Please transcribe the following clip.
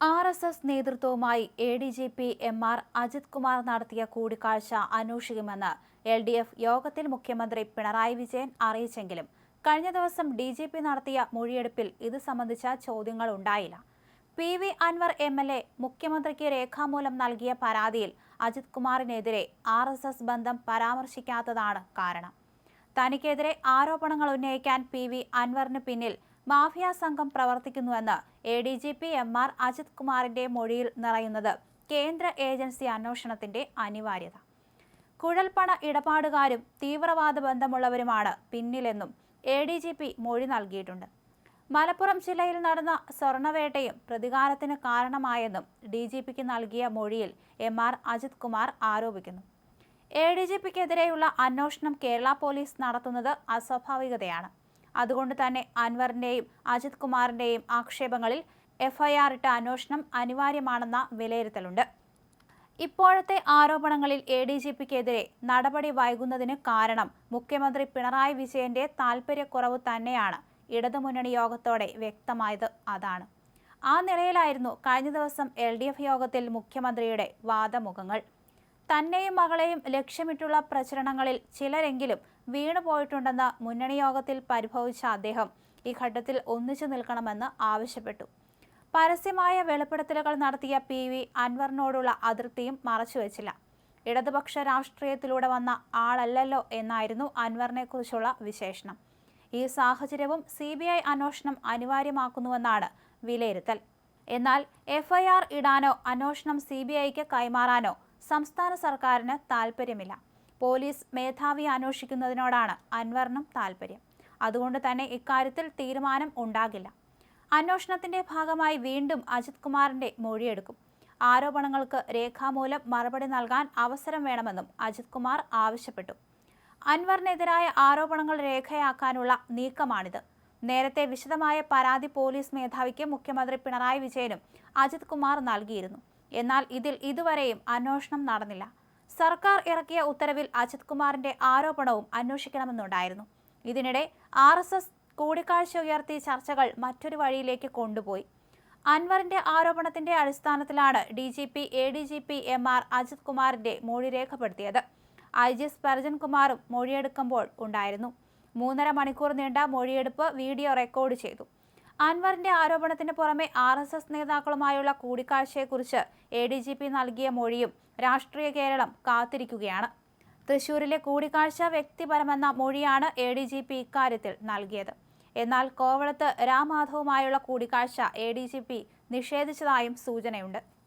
R S S നേതൃത്വവുമായി A D G P M R Ajith Kumar നടത്തിയ കൂടിക്കാഴ്ച അന്വേഷിക്കുമെന്ന് എൽ ഡി എഫ് യോഗത്തിൽ മുഖ്യമന്ത്രി പിണറായി വിജയൻ അറിയിച്ചെങ്കിലും കഴിഞ്ഞ ദിവസം ഡി ജി പി നടത്തിയ മൊഴിയെടുപ്പിൽ ഇത് സംബന്ധിച്ച ചോദ്യങ്ങൾ ഉണ്ടായില്ല. P V Anwar M L A മുഖ്യമന്ത്രിക്ക് രേഖാമൂലം നൽകിയ പരാതിയിൽ അജിത് കുമാറിനെതിരെ ആർ എസ് എസ് ബന്ധം പരാമർശിക്കാത്തതാണ് കാരണം. തനിക്കെതിരെ ആരോപണങ്ങൾ ഉന്നയിക്കാൻ പി വി അൻവറിന് പിന്നിൽ മാഫിയ സംഘം പ്രവർത്തിക്കുന്നുവെന്ന് A D G P M R Ajith കുമാറിന്റെ മൊഴിയിൽ നിറയുന്നത് കേന്ദ്ര ഏജൻസി അന്വേഷണത്തിന്റെ അനിവാര്യത. കുഴൽപ്പണ ഇടപാടുകാരും തീവ്രവാദ ബന്ധമുള്ളവരുമാണ് പിന്നിലെന്നും എ ഡി ജി പി മൊഴി നൽകിയിട്ടുണ്ട്. മലപ്പുറം ജില്ലയിൽ നടന്ന സ്വർണവേട്ടയും പ്രതികാരത്തിന് കാരണമായെന്നും ഡി ജി പിക്ക് നൽകിയ മൊഴിയിൽ എം ആർ അജിത് കുമാർ ആരോപിക്കുന്നു. എ ഡി ജി പിക്കെതിരെയുള്ള അന്വേഷണം കേരള പോലീസ് നടത്തുന്നത് അസ്വാഭാവികതയാണ്. അതുകൊണ്ട് തന്നെ അൻവറിന്റെയും അജിത് കുമാറിന്റെയും ആക്ഷേപങ്ങളിൽ എഫ്ഐആർ ഇട്ട അന്വേഷണം അനിവാര്യമാണെന്ന വിലയിരുത്തലുണ്ട്. ഇപ്പോഴത്തെ ആരോപണങ്ങളിൽ എ ഡി ജി പിക്കെതിരെ നടപടി വൈകുന്നതിന് കാരണം മുഖ്യമന്ത്രി പിണറായി വിജയന്റെ താൽപ്പര്യക്കുറവ് തന്നെയാണ്. ഇടതുമുന്നണി യോഗത്തോടെ വ്യക്തമായത് അതാണ്. ആ നിലയിലായിരുന്നു കഴിഞ്ഞ ദിവസം എൽ യോഗത്തിൽ മുഖ്യമന്ത്രിയുടെ വാദമുഖങ്ങൾ. തന്നെയും മകളെയും ലക്ഷ്യമിട്ടുള്ള പ്രചരണങ്ങളിൽ ചിലരെങ്കിലും വീണുപോയിട്ടുണ്ടെന്ന് മുന്നണി യോഗത്തിൽ പരിഭവിച്ച അദ്ദേഹം ഈ ഘട്ടത്തിൽ ഒന്നിച്ചു നിൽക്കണമെന്ന് ആവശ്യപ്പെട്ടു. പരസ്യമായ വെളിപ്പെടുത്തലുകൾ നടത്തിയ പി വി അൻവറിനോടുള്ള അതൃപ്തിയും മറച്ചുവെച്ചില്ല. ഇടതുപക്ഷ രാഷ്ട്രീയത്തിലൂടെ വന്ന ആളല്ലല്ലോ എന്നായിരുന്നു അൻവറിനെക്കുറിച്ചുള്ള വിശേഷണം. ഈ സാഹചര്യവും സി ബി ഐ അന്വേഷണം അനിവാര്യമാക്കുന്നുവെന്നാണ് വിലയിരുത്തൽ. എന്നാൽ എഫ്ഐആർ ഇടാനോ അന്വേഷണം സി ബി ഐക്ക് കൈമാറാനോ സംസ്ഥാന സർക്കാരിന് താൽപ്പര്യമില്ല. പോലീസ് മേധാവി അന്വേഷിക്കുന്നതിനോടാണ് അൻവറിനും താൽപ്പര്യം. അതുകൊണ്ട് തന്നെ ഇക്കാര്യത്തിൽ തീരുമാനം ഉണ്ടാകില്ല. അന്വേഷണത്തിന്റെ ഭാഗമായി വീണ്ടും അജിത് കുമാറിന്റെ മൊഴിയെടുക്കും. ആരോപണങ്ങൾക്ക് രേഖാമൂലം മറുപടി നൽകാൻ അവസരം വേണമെന്നും അജിത് കുമാർ ആവശ്യപ്പെട്ടു. അൻവറിനെതിരായ ആരോപണങ്ങൾ രേഖയാക്കാനുള്ള നീക്കമാണിത്. നേരത്തെ വിശദമായ പരാതി പോലീസ് മേധാവിക്ക് മുഖ്യമന്ത്രി പിണറായി വിജയനും അജിത് കുമാർ നൽകിയിരുന്നു. എന്നാൽ ഇതിൽ ഇതുവരെയും അന്വേഷണം നടന്നില്ല. സർക്കാർ ഇറക്കിയ ഉത്തരവിൽ അജിത് കുമാറിന്റെ ആരോപണവും അന്വേഷിക്കണമെന്നുണ്ടായിരുന്നു. ഇതിനിടെ ആർ എസ് എസ് കൂടിക്കാഴ്ച ഉയർത്തി ചർച്ചകൾ മറ്റൊരു വഴിയിലേക്ക് കൊണ്ടുപോയി. അൻവറിന്റെ ആരോപണത്തിന്റെ അടിസ്ഥാനത്തിലാണ് D G P A D G P M R Ajith കുമാറിന്റെ മൊഴി രേഖപ്പെടുത്തിയത്. ഐ ജി എസ് പരജൻ കുമാറും മൊഴിയെടുക്കുമ്പോൾ ഉണ്ടായിരുന്നു. മൂന്നര മണിക്കൂർ നീണ്ട മൊഴിയെടുപ്പ് വീഡിയോ റെക്കോർഡ് ചെയ്തു. അൻവറിന്റെ ആരോപണത്തിന് പുറമെ ആർ എസ് എസ് നേതാക്കളുമായുള്ള കൂടിക്കാഴ്ചയെക്കുറിച്ച് എ ഡി ജി പി നൽകിയ മൊഴിയും രാഷ്ട്രീയ കേരളം കാത്തിരിക്കുകയാണ്. തൃശൂരിലെ കൂടിക്കാഴ്ച വ്യക്തിപരമെന്ന മൊഴിയാണ് എ ഡി ജി പി ഇക്കാര്യത്തിൽ നൽകിയത്. എന്നാൽ കോവളത്ത് രാം മാധവുമായുള്ള കൂടിക്കാഴ്ച എ ഡി ജി പി നിഷേധിച്ചതായും സൂചനയുണ്ട്.